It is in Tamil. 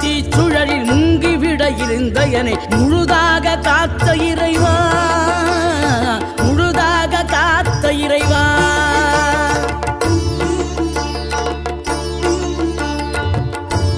தீச்சுழலில் முங்கிவிட இருந்த என்னை முழுதாக காத்த இறைவா.